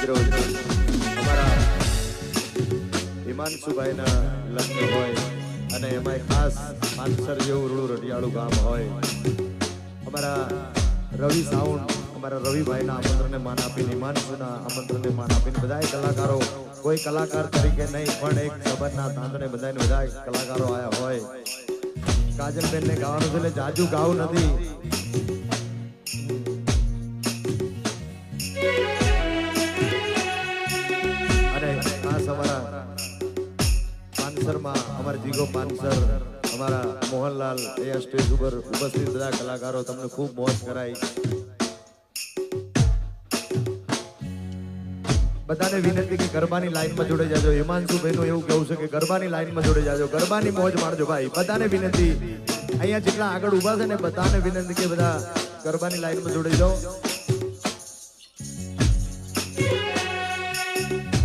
આજરોજ અમારા હિમાંશુભાઈના લગ્ન હોય અને એમાંય ખાસ માનસર જેવું રૂડું રટિયાળું ગામ હોય. અમારા રવિ અમારા રવિભાઈના આમંત્રણને માન આપીને, હિમાંશુના આમંત્રણને માન આપીને બધાય કલાકારો, કોઈ કલાકાર તરીકે નહીં, પણ એક ખબરના તાંતણે બધાને બધા કલાકારો આયા હોય. કાજલબેનને ગાવાનું છે એટલે જાજુ ગાવું નથી. પાનસરમાં અમારા જીગો પાનસર અમારા મોહનલાલ અહીંયા સ્ટેજ ઉપર ઉપસ્થિત બધા કલાકારો, તમને ખૂબ મોજ કરાઈ. બધાને વિનંતી કે ગરબાની લાઈનમાં જોડે જાજો. હિમાંશુભાઈનું એવું કહેવું છે કે ગરબાની લાઈનમાં જોડે જાજો. ગરબાની મોજ માણજો ભાઈ. બધાને વિનંતી. અહીંયા જેટલા આગળ ઊભા છે ને, બધાને વિનંતી કે બધા ગરબાની લાઈનમાં જોડે જાઓ.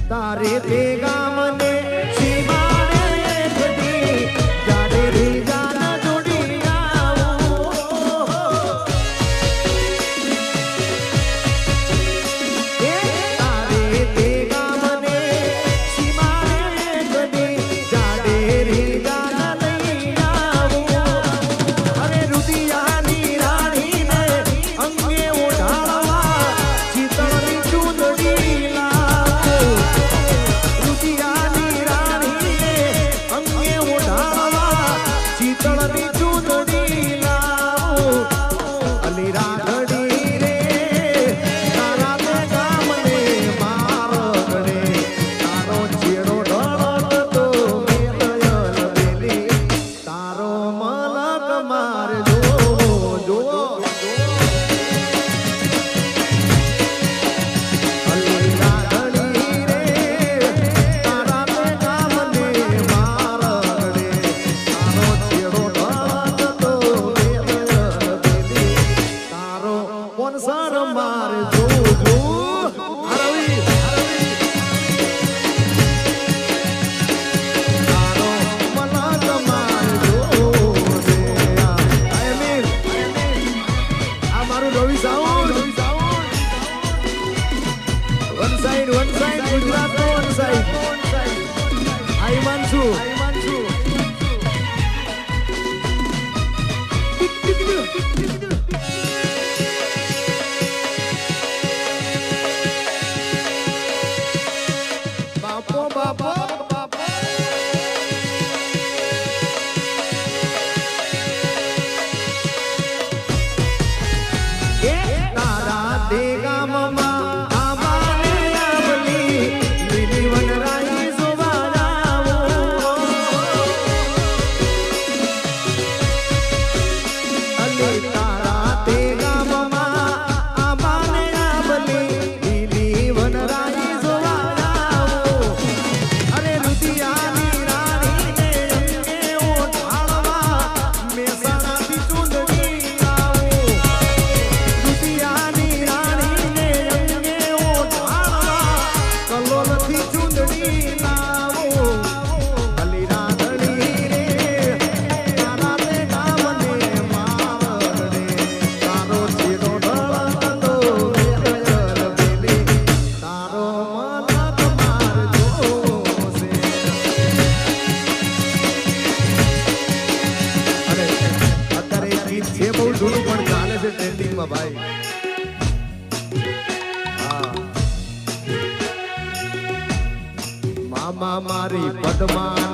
તારે તે ગામને મારી પદ્માને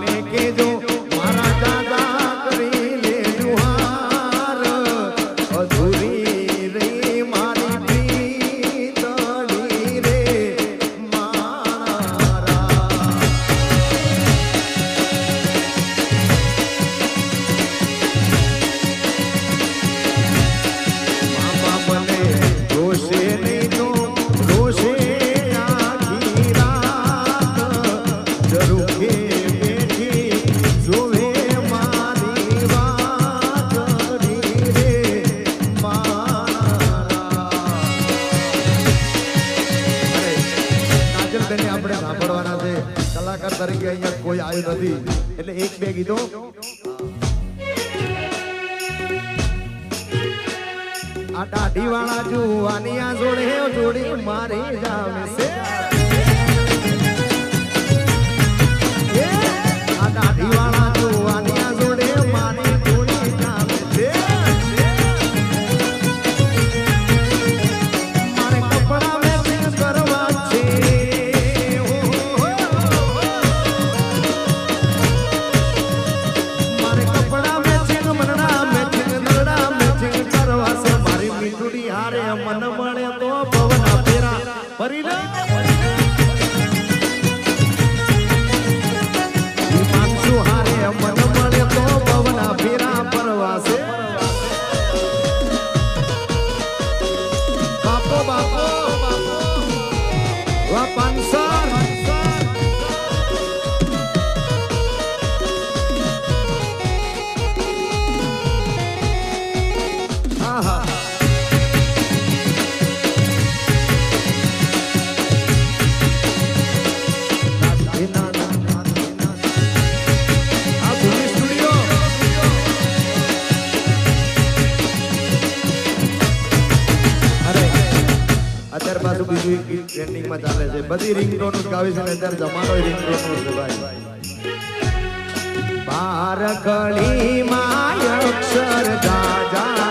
તરીકે અહીંયા કોઈ આવ્યું નથી. એટલે એક, બે ગીતો. આ દાઢી વાળા જુવાની આ જોડે જોડી મારી જામે બીજું એક ગીત ટ્રેન્ડિંગમાં ચાલે છે. બધી રિંગટોન ગાવી છે અત્યારે જમાનો રિંગટોન છે ભાઈ. બાર કળીમાં અક્ષર જાજા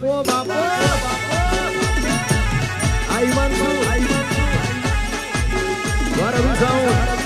બાપો બાપો આ ઈમાનસુ વર રવિ સાઉન્ડ